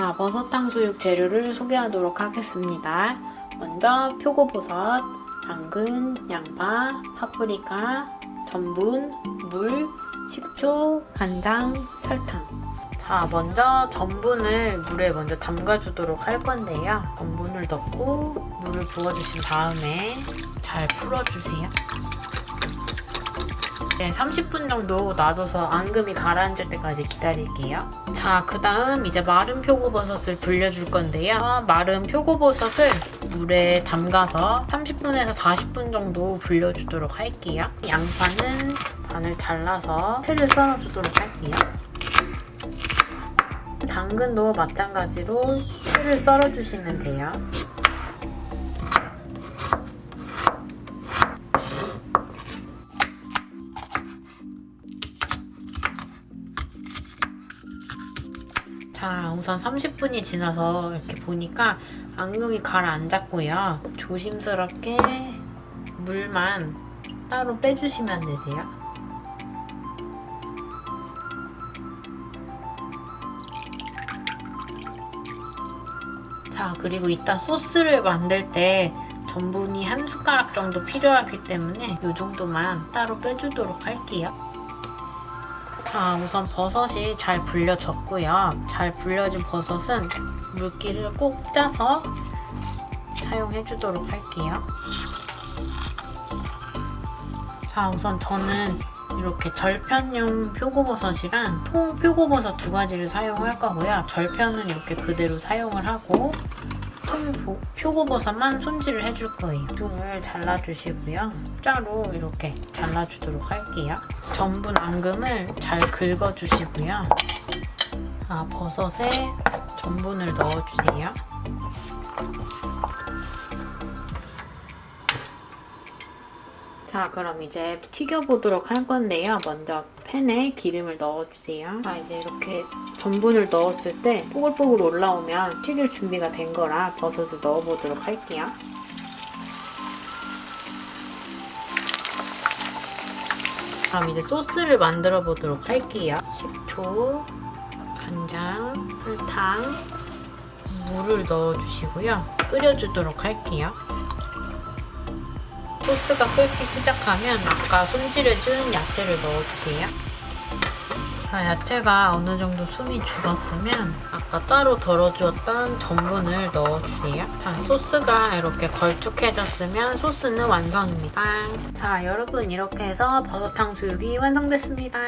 자, 버섯 탕수육 재료를 소개하도록 하겠습니다. 먼저 표고버섯, 당근, 양파, 파프리카, 전분, 물, 식초, 간장, 설탕. 자, 먼저 전분을 물에 먼저 담가주도록 할 건데요. 전분을 넣고 물을 부어주신 다음에 잘 풀어주세요. 네, 30분 정도 놔둬서 앙금이 가라앉을 때까지 기다릴게요. 자, 그 다음 이제 마른 표고버섯을 불려줄 건데요. 마른 표고버섯을 물에 담가서 30분에서 40분 정도 불려주도록 할게요. 양파는 반을 잘라서 틀을 썰어주도록 할게요. 당근도 마찬가지로 틀을 썰어주시면 돼요. 자, 우선 30분이 지나서 이렇게 보니까 앙금이 가라앉았고요. 조심스럽게 물만 따로 빼주시면 되세요. 자, 그리고 이따 소스를 만들 때 전분이 한 숟가락 정도 필요하기 때문에 이 정도만 따로 빼주도록 할게요. 자, 우선 버섯이 잘 불려졌고요. 잘 불려진 버섯은 물기를 꼭 짜서 사용해 주도록 할게요. 자, 우선 저는 이렇게 절편용 표고버섯이랑 통 표고버섯 두 가지를 사용할 거고요. 절편은 이렇게 그대로 사용을 하고 통 보- 표고버섯만 손질을 해줄 거예요. 둥을 잘라주시고요. 짜로 이렇게 잘라주도록 할게요. 전분 앙금을 잘 긁어주시고요. 아, 버섯에 전분을 넣어주세요. 자, 그럼 이제 튀겨보도록 할 건데요. 먼저 팬에 기름을 넣어주세요. 자, 이제 이렇게 전분을 넣었을 때 뽀글뽀글 올라오면 튀길 준비가 된 거라 버섯을 넣어보도록 할게요. 그럼 이제 소스를 만들어 보도록 할게요. 식초, 간장, 설탕, 물을 넣어주시고요. 끓여주도록 할게요. 소스가 끓기 시작하면 아까 손질해준 야채를 넣어주세요. 자, 야채가 어느 정도 숨이 죽었으면 아까 따로 덜어주었던 전분을 넣어주세요. 자, 소스가 이렇게 걸쭉해졌으면 소스는 완성입니다. 자, 여러분 이렇게 해서 버섯탕 수육이 완성됐습니다.